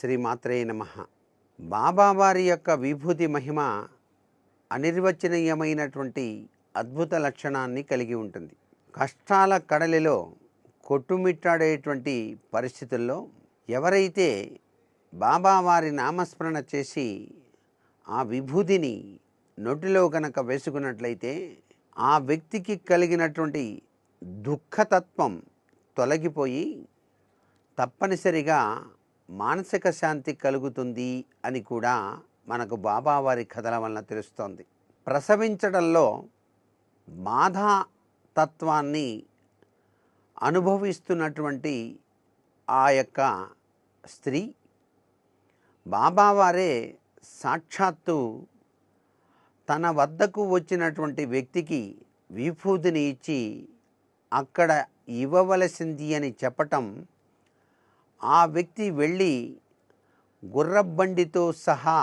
శ్రీమాత్రే నమ. బాబావారి యొక్క విభూతి మహిమ అనిర్వచనీయమైనటువంటి అద్భుత లక్షణాన్ని కలిగి ఉంటుంది. కష్టాల కడలిలో కొట్టుమిట్టాడేటువంటి పరిస్థితుల్లో ఎవరైతే బాబావారి నామస్మరణ చేసి ఆ విభూతిని నోటిలో కనుక వేసుకున్నట్లయితే ఆ వ్యక్తికి కలిగినటువంటి దుఃఖతత్వం తొలగిపోయి తప్పనిసరిగా మానసిక శాంతి కలుగుతుంది అని కూడా మనకు బాబావారి కథల వలన తెలుస్తోంది. ప్రసవించడంలో బాధా తత్వాన్ని అనుభవిస్తున్నటువంటి ఆ యొక్క స్త్రీ బాబావారే సాక్షాత్తు తన వద్దకు వచ్చినటువంటి వ్యక్తికి విభూతిని ఇచ్చి అక్కడ ఇవ్వవలసింది అని చెప్పటం ఆ వ్యక్తి వెళ్ళి గుర్రబండితో సహా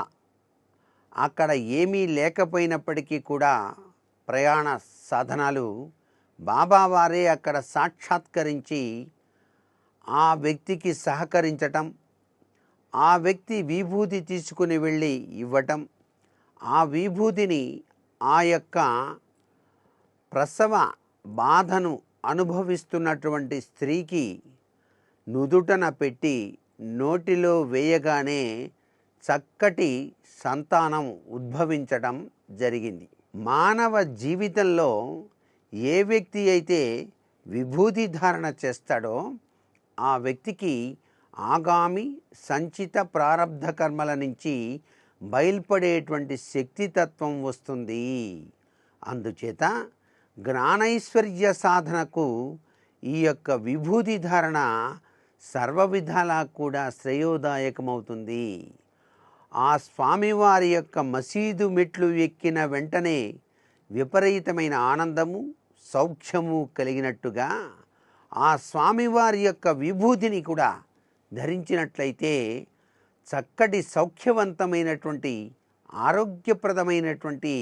అక్కడ ఏమీ లేకపోయినప్పటికీ కూడా ప్రయాణ సాధనాలు బాబావారే అక్కడ సాక్షాత్కరించి ఆ వ్యక్తికి సహకరించటం ఆ వ్యక్తి విభూతి తీసుకుని వెళ్ళి ఇవ్వటం ఆ విభూతిని ఆ యొక్క ప్రసవ బాధను అనుభవిస్తున్నటువంటి స్త్రీకి నుదుటన పెట్టి నోటిలో వేయగానే చక్కటి సంతానం ఉద్భవించడం జరిగింది. మానవ జీవితంలో ఏ వ్యక్తి అయితే విభూతి ధారణ చేస్తాడో ఆ వ్యక్తికి ఆగామి సంచిత ప్రారంధ కర్మల నుంచి బయల్పడేటువంటి శక్తితత్వం వస్తుంది. అందుచేత జ్ఞానైశ్వర్య సాధనకు ఈ యొక్క విభూతి ధారణ సర్వ విధాలా కూడా శ్రేయోదాయకమవుతుంది. ఆ స్వామివారి యొక్క మసీదు మెట్లు ఎక్కిన వెంటనే విపరీతమైన ఆనందము సౌఖ్యము కలిగినట్టుగా ఆ స్వామివారి యొక్క విభూతిని కూడా ధరించినట్లయితే చక్కటి సౌఖ్యవంతమైనటువంటి ఆరోగ్యప్రదమైనటువంటి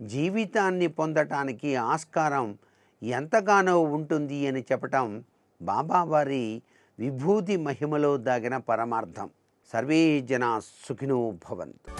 జీవితాన్ని పొందటానికి ఆస్కారం ఎంతగానో ఉంటుంది అని చెప్పటం బాబావారి విభూతి మహిమలో దాగిన పరమార్థం. సర్వే జనా సుఖినో భవంతు.